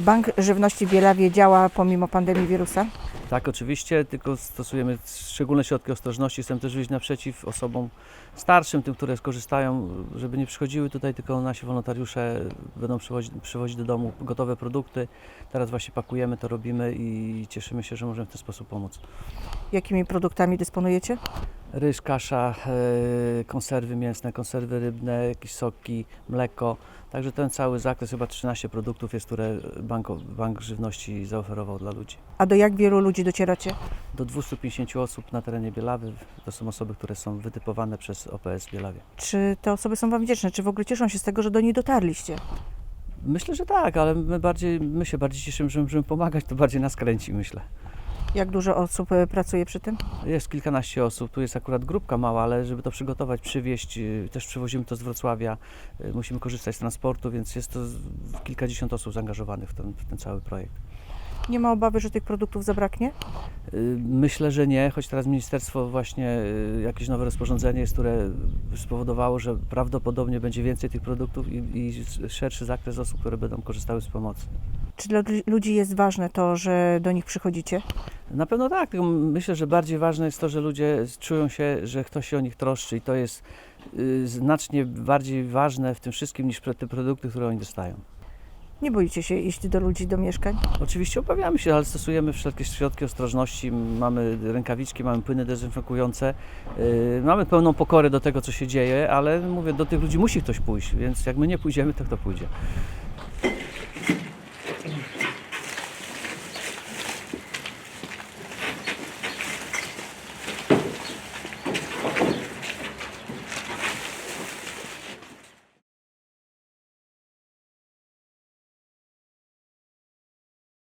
Bank Żywności w Bielawie działa pomimo pandemii wirusa? Tak, oczywiście, tylko stosujemy szczególne środki ostrożności. Chcemy też wyjść naprzeciw osobom starszym, tym, które skorzystają, żeby nie przychodziły tutaj, tylko nasi wolontariusze będą przywozić, przywozić do domu gotowe produkty. Teraz właśnie pakujemy, to robimy i cieszymy się, że możemy w ten sposób pomóc. Jakimi produktami dysponujecie? Ryż, kasza, e, konserwy mięsne, konserwy rybne, jakieś soki, mleko. Także ten cały zakres, chyba 13 produktów jest, które Bank, Bank Żywności zaoferował dla ludzi. A do jak wielu ludzi docieracie? Do 250 osób na terenie Bielawy. To są osoby, które są wytypowane przez OPS Bielawie. Czy te osoby są Wam wdzięczne? Czy w ogóle cieszą się z tego, że do nich dotarliście? Myślę, że tak, ale my, bardziej, my się bardziej cieszymy, że możemy pomagać, to bardziej nas kręci, myślę. Jak dużo osób e, pracuje przy tym? Jest kilkanaście osób, tu jest akurat grupka mała, ale żeby to przygotować, przywieźć, y, też przywozimy to z Wrocławia, y, musimy korzystać z transportu, więc jest to kilkadziesiąt osób zaangażowanych w ten, w ten cały projekt. Nie ma obawy, że tych produktów zabraknie? Myślę, że nie, choć teraz ministerstwo właśnie jakieś nowe rozporządzenie jest, które spowodowało, że prawdopodobnie będzie więcej tych produktów i, i szerszy zakres osób, które będą korzystały z pomocy. Czy dla lu- ludzi jest ważne to, że do nich przychodzicie? Na pewno tak, myślę, że bardziej ważne jest to, że ludzie czują się, że ktoś się o nich troszczy i to jest y, znacznie bardziej ważne w tym wszystkim niż te produkty, które oni dostają. Nie boicie się iść do ludzi, do mieszkań? Oczywiście obawiamy się, ale stosujemy wszelkie środki ostrożności, mamy rękawiczki, mamy płyny dezynfekujące, yy, mamy pełną pokorę do tego, co się dzieje, ale mówię, do tych ludzi musi ktoś pójść, więc jak my nie pójdziemy, to kto pójdzie?